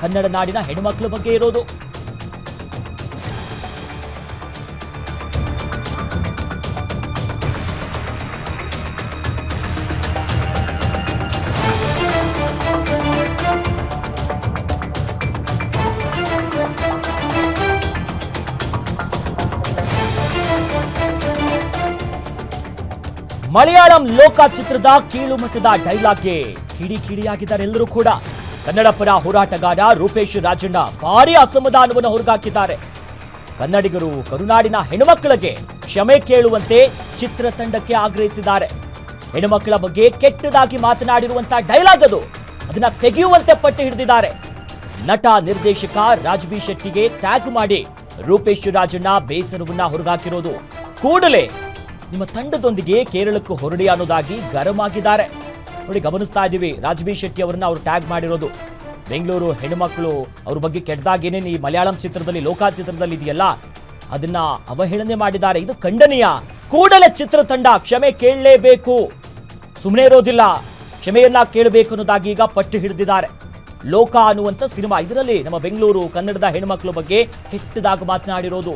ಕನ್ನಡ ನಾಡಿನ ಹೆಣ್ಮಕ್ಳ ಬಗ್ಗೆ ಇರೋದು. ಮಲಯಾಳಂ ಲೋಕ ಚಿತ್ರದ ಕೀಳು ಮಟ್ಟದ ಡೈಲಾಗ್ಗೆ ಕಿಡಿ ಕಿಡಿಯಾಗಿದ್ದಾರೆ ಎಲ್ಲರೂ ಕೂಡ. ಕನ್ನಡ ಪರ ಹೋರಾಟಗಾರ ರೂಪೇಶ್ ರಾಜಣ್ಣ ಭಾರಿ ಅಸಮಾಧಾನವನ್ನು ಹೊರಗಾಕಿದ್ದಾರೆ. ಕನ್ನಡಿಗರು ಕರುನಾಡಿನ ಹೆಣ್ಣುಮಕ್ಕಳಿಗೆ ಕ್ಷಮೆ ಕೇಳುವಂತೆ ಚಿತ್ರತಂಡಕ್ಕೆ ಆಗ್ರಹಿಸಿದ್ದಾರೆ. ಹೆಣ್ಣುಮಕ್ಕಳ ಬಗ್ಗೆ ಕೆಟ್ಟದಾಗಿ ಮಾತನಾಡಿರುವಂತಹ ಡೈಲಾಗ್ ಅದು. ಅದನ್ನ ತೆಗೆಯುವಂತೆ ಪಟ್ಟು ಹಿಡಿದಿದ್ದಾರೆ. ನಟ, ನಿರ್ದೇಶಕ ರಾಜ್ಬಿ ಶೆಟ್ಟಿಗೆ ಟ್ಯಾಗ್ ಮಾಡಿ ರೂಪೇಶ್ ರಾಜಣ್ಣ ಬೇಸರವನ್ನ ಹೊರಗಾಕಿರೋದು. ಕೂಡಲೇ ನಿಮ್ಮ ತಂಡದೊಂದಿಗೆ ಕೇರಳಕ್ಕೂ ಹೊರಡಿ ಅನ್ನೋದಾಗಿ ಗರಂ ಆಗಿದ್ದಾರೆ ನೋಡಿ ಗಮನಿಸ್ತಾ ಇದ್ದೀವಿ. ರಾಜ್ಬಿ ಶೆಟ್ಟಿ ಅವರನ್ನ ಅವರು ಟ್ಯಾಗ್ ಮಾಡಿರೋದು. ಬೆಂಗಳೂರು ಹೆಣ್ಮಕ್ಳು ಅವ್ರ ಬಗ್ಗೆ ಕೆಟ್ಟದಾಗ ಏನೇನು ಈ ಮಲಯಾಳಂ ಚಿತ್ರದಲ್ಲಿ ಲೋಕಾ ಚಿತ್ರದಲ್ಲಿ ಇದೆಯಲ್ಲ? ಅದನ್ನ ಅವಹೇಳನೆ ಮಾಡಿದ್ದಾರೆ. ಇದು ಖಂಡನೀಯ. ಕೂಡಲೇ ಚಿತ್ರತಂಡ. ಕ್ಷಮೆ ಕೇಳಲೇಬೇಕು. ಸುಮ್ಮನೆ ಇರೋದಿಲ್ಲ. ಕ್ಷಮೆಯನ್ನ ಕೇಳಬೇಕು ಅನ್ನೋದಾಗಿ ಈಗ ಪಟ್ಟು ಹಿಡಿದಿದ್ದಾರೆ. ಲೋಕ ಅನ್ನುವಂಥ ಸಿನಿಮಾ. ಇದರಲ್ಲಿ ನಮ್ಮ ಬೆಂಗಳೂರು, ಕನ್ನಡದ ಹೆಣ್ಮಕ್ಳ ಬಗ್ಗೆ ಕೆಟ್ಟದಾಗಿ ಮಾತನಾಡಿರೋದು.